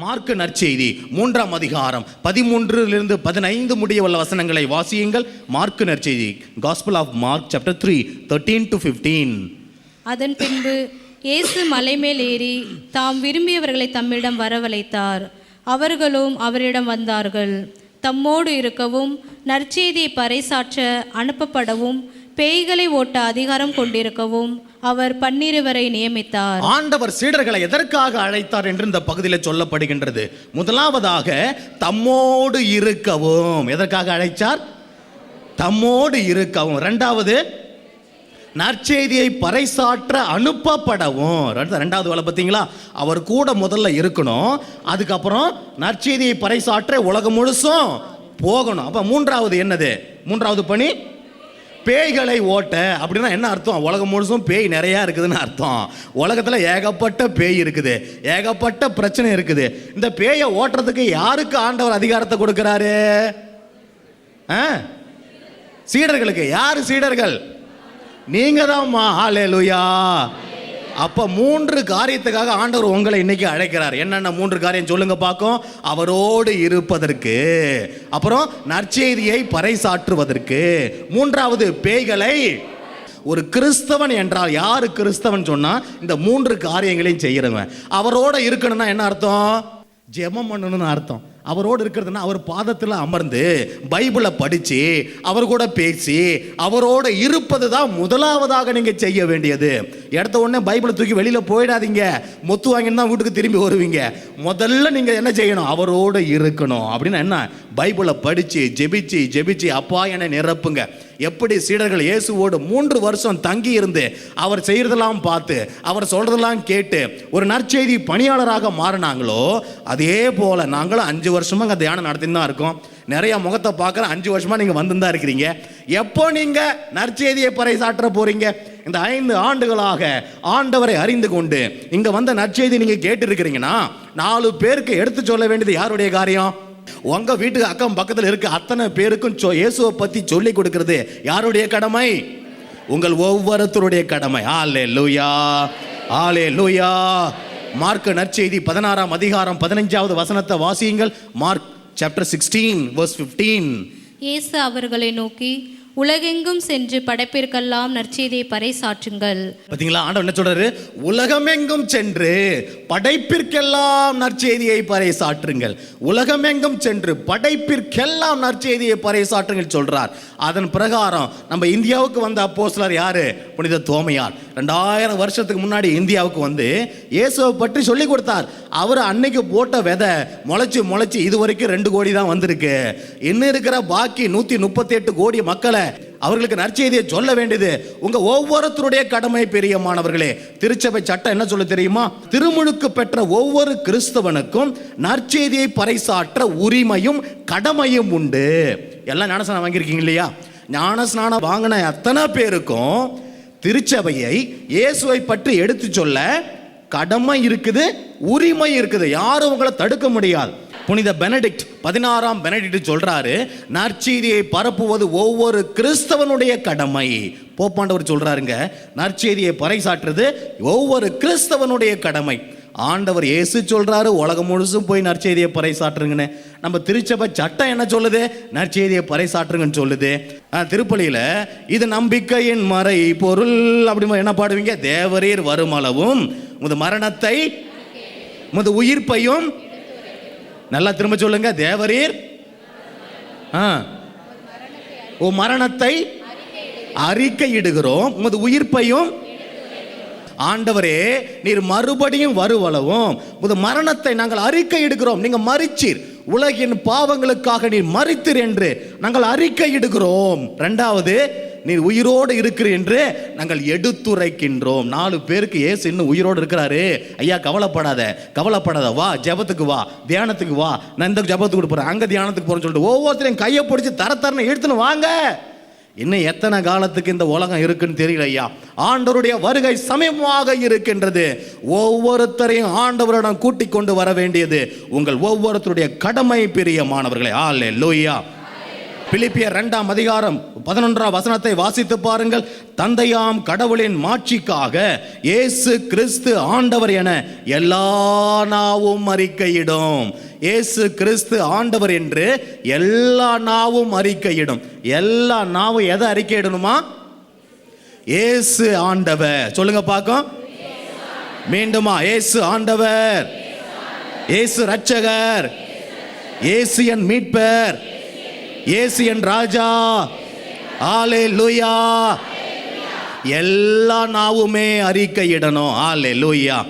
Mark நற்செய்தி மூன்றாம் அதிகாரம் பதிமூன்றிலிருந்து பதினைந்து முடிய உள்ள வசனங்களை வாசியுங்கள். மார்க்கு நற்செய்தி gospel of Mark chapter three thirteen to fifteen அதன் பின்பு இயேசு மலைமேல் ஏறி தாம் விரும்பியவர்களை தம்மிடம் வரவழைத்தார். அவர்களும் அவரிடம் வந்தார்கள். தம்மோடு இருக்கவும் நற்செய்தியை பறைசாற்ற அனுப்பப்படவும் பேய்களை ஓட்ட அதிகாரம் கொண்டிருக்கவும் அவர் பன்னிருவரை நியமித்தார். ஆண்டவர் சீடர்களை எதற்காக அழைத்தார் என்று இந்த பகுதியில் சொல்லப்படுகின்றது. முதலாவதாக தம்மோடு இருக்கவும். எதற்காக அழைத்தார் தம்மோடு இருக்கவும். ரெண்டாவது நற்செய்தியை பறைசாற்ற அனுப்பப்படவும். ரெண்டாவது வேலை பார்த்தீங்களா? அவர் கூட முதல்ல இருக்கணும். அதுக்கப்புறம் நற்செய்தியை பறைசாற்ற உலகம் முழுசும் போகணும். அப்போ மூன்றாவது என்னது? மூன்றாவது பணி? பேய்களை ஓட்ட அப்படின்னா என்ன அர்த்தம்? உலகம் முழுசும் பேய் நிறையா இருக்குதுன்னு அர்த்தம். உலகத்தில் ஏகப்பட்ட பேய் இருக்குது. ஏகப்பட்ட பிரச்சனை இருக்குது. இந்த பேயை ஓட்டுறதுக்கு யாருக்கு ஆண்டவர் அதிகாரத்தை கொடுக்குறாரு? ஆ? சீடர்களுக்கு. யார் சீடர்கள்? நீங்க தான்மா லுயா அப்போ மூன்று காரியத்துக்காக ஆண்டவர் உங்களை இன்னைக்கு அழைக்கிறார். என்னென்ன மூன்று காரியம் சொல்லுங்க பார்க்கும் அவரோடு இருப்பதற்கு. அப்புறம் நற்செய்தியை பறைசாற்றுவதற்கு. மூன்றாவது பேய்களை ஒரு கிறிஸ்தவன் என்றால் யார் கிறிஸ்தவன் சொன்னால் இந்த மூன்று காரியங்களையும் செய்கிறவன் அவரோட இருக்கணும்னா என்ன அர்த்தம்? ஜெபம் பண்ணணும்னு அர்த்தம். அவரோடு இருக்கிறதுனா அவர் பாதத்தில் அமர்ந்து பைபிளை படித்து அவர் கூட பேசி அவரோட இருப்பது தான் முதலாவதாக நீங்கள் செய்ய வேண்டியது. எடுத்த உடனே பைபிளை தூக்கி வெளியில் போயிடாதீங்க. மொத்து வாங்கின்னு தான் வீட்டுக்கு திரும்பி வருவீங்க. முதல்ல நீங்கள் என்ன செய்யணும்? அவரோட இருக்கணும். அப்படின்னா என்ன? பைபிளை படித்து ஜெபிச்சு ஜெபிச்சு அப்பா என நிரப்புங்க. எப்படி சீடர்கள் இயேசுவோடு மூன்று வருஷம் தங்கி இருந்து அவர் செய்யறதெல்லாம் பார்த்து அவர் சொல்றதெல்லாம் கேட்டு ஒரு நற்செய்தி பணியாளராக மாறினாங்களோ அதே போல நாங்களும் அஞ்சு வருஷமா அங்கே தியானம் நடத்தின்னு தான் இருக்கோம். நிறைய முகத்தை பார்க்குற அஞ்சு வருஷமா நீங்கள் வந்து தான் இருக்கிறீங்க. எப்போ நீங்க நற்செய்தியை பறைசாற்ற போறீங்க? இந்த ஐந்து ஆண்டுகளாக ஆண்டவரை அறிந்து கொண்டு இங்க வந்த நற்செய்தி நீங்க கேட்டு இருக்கிறீங்கன்னா நாலு பேருக்கு எடுத்து சொல்ல வேண்டியது யாருடைய காரியம்? உங்க வீட்டுக்கு அக்கம் பக்கத்தில் இருக்க அத்தனை பேருக்கும் இயேசுவை பத்தி சொல்லி கொடுக்கறது யாருடைய கடமை? உங்கள் ஒவ்வொருத்தருடைய கடமை. ஆலே லூயா ஆலே லூயா மார்க் நற்செய்தி பதினாறாம் அதிகாரம் பதினஞ்சாவது வசனத்தை வாசியுங்கள். Mark chapter sixteen verse fifteen இயேசு அவர்களை நோக்கி உலகெங்கும் சென்று படைப்பிற்கெல்லாம் நற்செய்தியை பறைசாற்றுங்கள். பாத்தீங்களா? ஆண்டவர் என்ன சொல்றாரு? உலகமெங்கும் சென்று படைப்பிற்கெல்லாம் நற்செய்தியை பறைசாற்றுங்கள். உலகமெங்கும் சென்று படைப்பிற்கெல்லாம் நற்செய்தியை பறைசாற்றுங்கள் சொல்றார். அதன் பிரகாரம் நம்ம இந்தியாவுக்கு வந்த அப்போஸ்லர் யாரு? புனித தோமையார். ரெண்டாயிரம் வருஷத்துக்கு முன்னாடி இந்தியாவுக்கு வந்து இயேசுவை பற்றி சொல்லி கொடுத்தார். அவர் அன்னைக்கு போட்ட விதை முளைச்சு முளைச்சு இது வரைக்கும் ரெண்டு கோடி தான் வந்திருக்கு. இன்னும் இருக்கிற பாக்கி நூத்தி முப்பத்தி எட்டு கோடி மக்களை அவர்களுக்கு நற்செய்தியை சொல்ல வேண்டியது உங்க ஒவ்வொருத்தருடைய கடமை பெரியமானவர்களே திருச்சபை சட்டம் என்ன சொல்ல தெரியுமா? திருமுழுக்கு பெற்ற ஒவ்வொரு கிறிஸ்தவனுக்கும் நற்செய்தியை பறைசாற்ற உரிமையும் கடமையும் உண்டு. எல்லாம் ஞானஸ்நானம் வாங்கியிருக்கீங்க இல்லையா? ஞானஸ்நானம் வாங்கின அத்தனை பேருக்கும் திருச்சபையை இயேசுவை பற்றி எடுத்து சொல்ல கடமை இருக்குது உரிமை இருக்குது. யாரும் உங்களை தடுக்க முடியாது. புனித பெனடிக்ட் பதினாறாம் பெனடிக்ட் சொல்றாரு நற்செய்தியை பரப்புவது ஒவ்வொரு கிறிஸ்தவனுடைய கடமை. போப்பாண்டவர் சொல்றாருங்க நற்செய்தியை பறைசாற்றுறது ஒவ்வொரு கிறிஸ்தவனுடைய கடமை. ஆண்டவர் இயேசு சொல்றாரு உலகம் முழுசும் போய் நற்செய்தியை பறைசாற்றுங்கன்னு. நம்ம திருச்சபை சட்டம் என்ன சொல்லுது? நற்செய்தியை பறைசாற்றுங்கன்னு சொல்லுது. ஆ, திருப்பலியில இது நம்பிக்கையின் மறை பொருள். அப்படி என்ன பாடுவீங்க? தேவரீர் வருமளவும் உமது மரணத்தை உமது உயிர்ப்பையும் நல்லா திரும்ப சொல்லுங்க தேவரீர். ஆ. ஓ மரணத்தை அறிக்கையிடுகிறோம் உமது உயிர்ப்பையும் ஆண்டவரே நீர் மறுபடியும் வருவளவும். உமது மரணத்தை நாங்கள் அறிக்கை இடுகிறோம் நீங்க மறிச்சீர் உலகின் பாவங்களுக்காக நீர் மறித்தீர் என்று நாங்கள் அறிக்கை இடுகிறோம் ரெண்டாவது நீ உயிரோடு இருக்கிற என்று நாங்கள் எடுத்துரைக்கின்றோம். நாலு பேருக்கு ஏசு இன்னும் உயிரோடு இருக்கிறாரு. ஐயா கவலைப்படாத கவலைப்படாத. வா ஜெபத்துக்கு வா தியானத்துக்கு வா. நான் இந்த ஜெபத்துக்கு கொடுப்பேன் அங்கே தியானத்துக்கு போகிறேன் சொல்லிட்டு ஒவ்வொருத்தரையும் கையை பிடிச்சி தர தரன்னு இழுத்துன்னு வாங்க. இன்னும் எத்தனை காலத்துக்கு இந்த உலகம் இருக்குன்னு தெரியல ஐயா. ஆண்டவருடைய வருகை சமயமாக இருக்கின்றது. ஒவ்வொருத்தரையும் ஆண்டவரிடம் கூட்டிக் கொண்டு வர வேண்டியது உங்கள் ஒவ்வொருத்தருடைய கடமை பிரியமானவர்களே. ஆலே லோய்யா பிலிப்பியர் ரெண்டாம் அதிகாரம் பதினொன்றாம் வசனத்தை வாசித்து பாருங்கள். தந்தையாம் கடவுளின் மாட்சிக்காக இயேசு கிறிஸ்து ஆண்டவர் என எல்லா நாவும் அறிக்கையிடும். இயேசு கிறிஸ்து ஆண்டவர் என்று எல்லா நாவும் அறிக்கையிடும். எல்லா நாவும் எதை அறிக்கையிடணுமா? இயேசு ஆண்டவர். சொல்லுங்க பார்க்கும் மீண்டுமா இயேசு ஆண்டவர். இயேசு ரட்சகர். இயேசு என் மீட்பர். இயேசு என் ராஜா. ஆலே லூயா எல்லா நாவுமே அறிக்கையிடணும். ஆலே லூயா